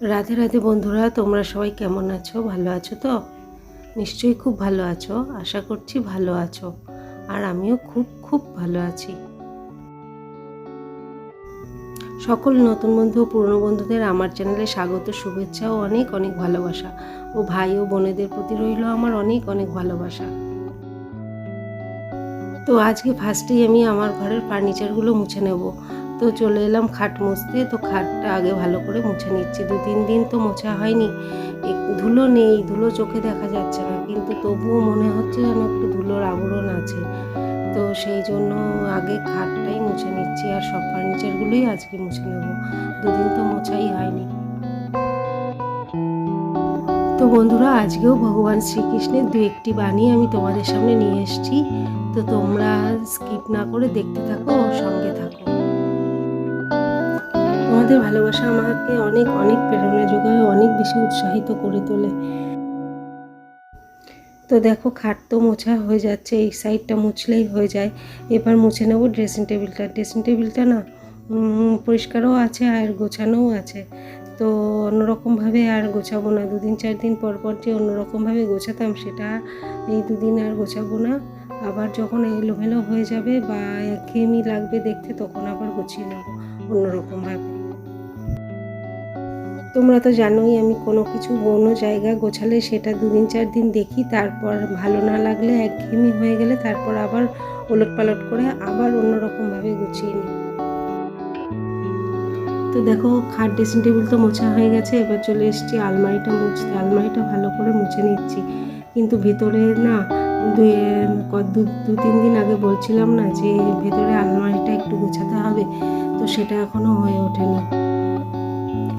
রাধে রাধে বন্ধুরা, তোমরা সবাই কেমন আছো? ভালো আছো তো? নিশ্চয়ই খুব ভালো আছো, আশা করছি ভালো আছো, আর আমিও খুব খুব ভালো আছি। সকল নতুন বন্ধু ও পুরনো বন্ধুদের আমার চ্যানেলে স্বাগত, শুভেচ্ছা ও অনেক অনেক ভালোবাসা। ও ভাই ও বোনেদের প্রতি রইল আমার অনেক অনেক ভালোবাসা। তো আজকে ফার্স্টেই আমি আমার ঘরের ফার্নিচারগুলো মুছে নেব। তো চলে এলাম খাট মুছতে। তো খাটটা আগে ভালো করে মুছে নিচ্ছি। দু তিন দিন তো মোছা হয়নি। ধুলো নেই, ধুলো চোখে দেখা যাচ্ছে না। কিন্তু তবুও মনে হচ্ছে যেন একটু ধুলোর আবরণ আছে। তো সেই জন্য আগে খাটটাই মুছে নিচ্ছি আর সব ফার্নিচারগুলোই আজকে মুছে নেব। দুদিন তো মোছাই হয়নি। তো বন্ধুরা, আজকেও ভগবান শ্রীকৃষ্ণের দু একটি বাণী আমি তোমাদের সামনে নিয়ে এসেছি। তো তোমরা স্কিপ না করে দেখতে থাকো ও সঙ্গে থাকো। তোমাদের ভালোবাসা আমাকে অনেক অনেক প্রেরণা যোগায়, অনেক বেশি উৎসাহিত করে তোলে। তো দেখো, খাট তো মোছা হয়ে যাচ্ছে, এই সাইডটা মুছলেই হয়ে যায়। এবার মুছে নেব ড্রেসিং টেবিলটা ড্রেসিং টেবিলটা না পরিষ্কারও আছে আর গোছানোও আছে। তো অন্যরকমভাবে আর গোছাবো না। দুদিন চার দিন পর পর যে অন্যরকমভাবে গোছাতাম, সেটা এই দুদিন আর গোছাবো না। আবার যখন এলোমেলো হয়ে যাবে বা একঘেয়েমি লাগবে দেখতে, তখন আবার গুছিয়ে নেব অন্যরকমভাবে। তোমরা তো জানোই আমি কোনো কিছু কোনো জায়গা গোছালে সেটা দুদিন, চার দিন দেখি, তারপর ভালো না লাগলে একঘেয়েমি হয়ে গেলে তারপর আবার ওলট পালট করে আবার অন্যরকমভাবে গুছিয়ে নিই। তো দেখো, খাট ড্রেসিং টেবিল তো মোছা হয়ে গেছে, এবার চলে এসেছি আলমারিটা মুছতে। আলমারিটা ভালো করে মুছে নিচ্ছি। কিন্তু ভেতরে না, দু দু তিন দিন আগে বলছিলাম না যে ভেতরে আলমারিটা একটু গোছাতে হবে, তো সেটা এখনও হয়ে ওঠেনি।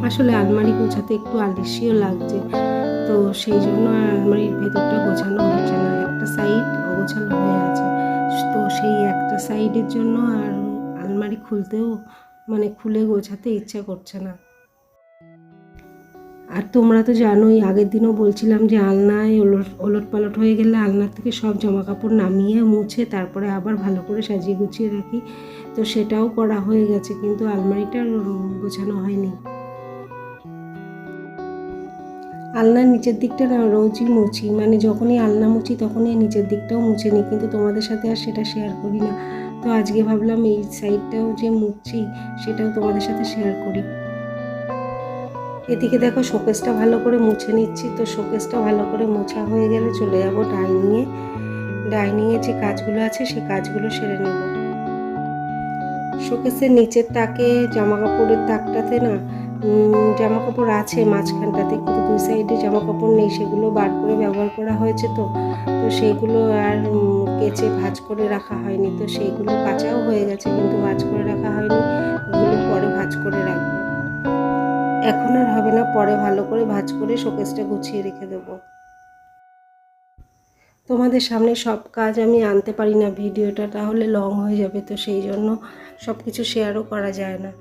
আসলে আলমারি গোছাতে একটু আলস্যও লাগছে। তো সেই জন্য আলমারির ভেতরটা গোছানো হচ্ছে না। একটা সাইড অগোছালো হয়ে আছে। তো সেই একটা সাইডের জন্য আর আলমারি খুলতেও মানে খুলে গোছাতে ইচ্ছা করছে না। আর তোমরা তো জানোই, আগের দিনও বলছিলাম যে আলনায় ওলট ওলট পালট হয়ে গেলে আলনার থেকে সব জামা কাপড় নামিয়ে মুছে তারপরে আবার ভালো করে সাজিয়ে গুছিয়ে রাখি। তো সেটাও করা হয়ে গেছে, কিন্তু আলমারিটা গোছানো হয়নি। আলনার নিচের দিকটা না রোজই মুছি মানে যখনই আলনা মুছি তখনই নিচের দিকটাও মুছে নিই। কিন্তু তোমাদের সাথে আর সেটা শেয়ার করি না। তো আজকে ভাবলাম এই সাইডটাও যে মুছছি সেটাও তোমাদের সাথে শেয়ার করি। এদিকে দেখো শোকেসটা ভালো করে মুছে নিচ্ছি। তো শোকেসটা ভালো করে মোছা হয়ে গেলে চলে যাব ডাইনিংয়ে ডাইনিংয়ে যে কাজগুলো আছে, সেই কাজগুলো সেরে নেব। শোকেসের নিচের তাকে জামা কাপড়ের তাকটাতে না জামা কাপড় আছে, মাঝখানটাতে কিন্তু দুই সাইডে জামা কাপড় নেই, সেগুলো বার করে ব্যবহার করা হয়েছে তো। তো সেইগুলো আর কেচে ভাঁজ করে রাখা হয়নি, তো সেইগুলো কাঁচাও হয়ে গেছে কিন্তু ভাঁজ করে রাখা হয়নি, ওগুলো পরে ভাঁজ করে রাখব। এখন আর হবে না, পরে ভালো করে ভাঁজ করে শোকেসটা গুছিয়ে রেখে দেবো। তোমাদের সামনে সব কাজ আমি আনতে পারি না ভিডিওটা, তাহলে লং হয়ে যাবে তো, সেই জন্য সব কিছু শেয়ারও করা যায় না।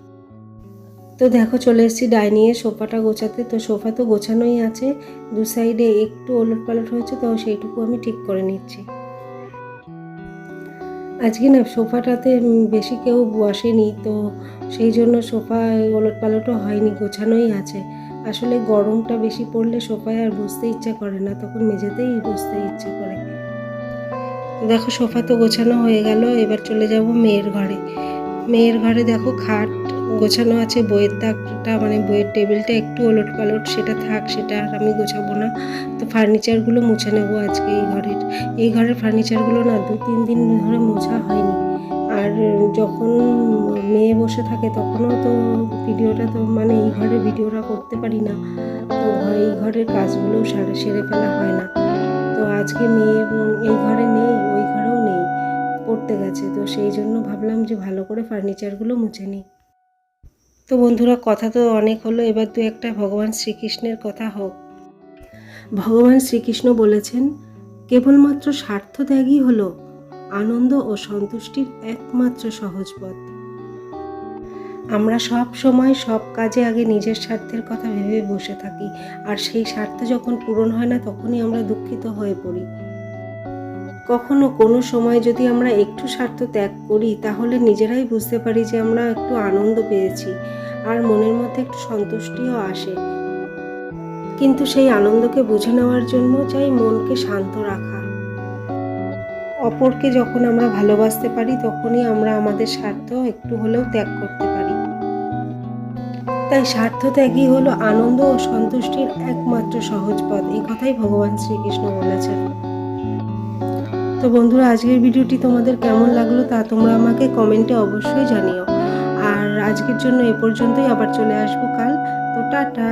তো দেখো চলে এসেছি ডাইনিংয়ে সোফাটা গোছাতে। তো সোফা তো গোছানোই আছে, দু সাইডে একটু ওলট পালট হয়েছে, তো সেইটুকু আমি ঠিক করে নিচ্ছি। আজকে না সোফাটাতে বেশি কেউ বসেনি, তো সেই জন্য সোফা ওলট পালটও হয়নি, গোছানোই আছে। আসলে গরমটা বেশি পড়লে সোফায় আর বসতে ইচ্ছা করে না, তখন মেঝেতেই বসতে ইচ্ছে করে। দেখো সোফা তো গোছানো হয়ে গেল, এবার চলে যাব মেয়ের ঘরে। মেয়ের ঘরে দেখো খাট গোছানো আছে, বইয়ের তাকটা মানে বইয়ের টেবিলটা একটু ওলট পালট, সেটা থাক, সেটা আর আমি গোছাবো না। তো ফার্নিচারগুলো মুছে নেব আজকে এই ঘরের। এই ঘরের ফার্নিচারগুলো না দু তিন দিন ধরে মোছা হয়নি। আর যখন মেয়ে বসে থাকে তখনও তো ভিডিওটা তো মানে এই ঘরের ভিডিওটা করতে পারি না। তো এই ঘরের কাজগুলোও সারে, সেরে ফেলা হয় না। তো আজকে মেয়ে, এই ঘরে নেই, ওই ঘরেও নেই, পড়তে গেছে। তো সেই জন্য ভাবলাম যে ভালো করে ফার্নিচারগুলো মুছে নিই। তো বন্ধুরা, কথা তো অনেক হলো। এবার দু একটা ভগবান শ্রীকৃষ্ণের কথা হোক। ভগবান শ্রীকৃষ্ণ বলেছেন, কেবলমাত্র স্বার্থ ত্যাগই হলো আনন্দ ও সন্তুষ্টির একমাত্র সহজ পথ। আমরা সব সময় সব কাজে আগে নিজের স্বার্থের কথা ভেবে বসে থাকি। আর সেই স্বার্থ যখন পূরণ হয় না, তখনই আমরা দুঃখিত হয়ে পড়ি। কখনো কোনো সময় যদি আমরা একটু স্বার্থ ত্যাগ করি, তাহলে নিজেরাই বুঝতে পারি যে আমরা একটু আনন্দ পেয়েছি আর মনের মধ্যে একটু সন্তুষ্টিও আসে। কিন্তু সেই আনন্দকে বুঝে নেওয়ার জন্য চাই মনকে শান্ত রাখা। অপরকে যখন আমরা ভালোবাসতে পারি, তখনই আমরা আমাদের স্বার্থ একটু হলেও ত্যাগ করতে পারি। তাই স্বার্থ ত্যাগই হলো আনন্দ ও সন্তুষ্টির একমাত্র সহজ পথ। এই কথাই ভগবান শ্রীকৃষ্ণ বলেছেন। তো বন্ধুরা, আজকের ভিডিওটি তোমাদের কেমন লাগল তা তোমরা আমাকে কমেন্টে অবশ্যই জানিও। আর আজকের জন্য এ পর্যন্তই, আবার চলে আসব কাল। তো টাটা।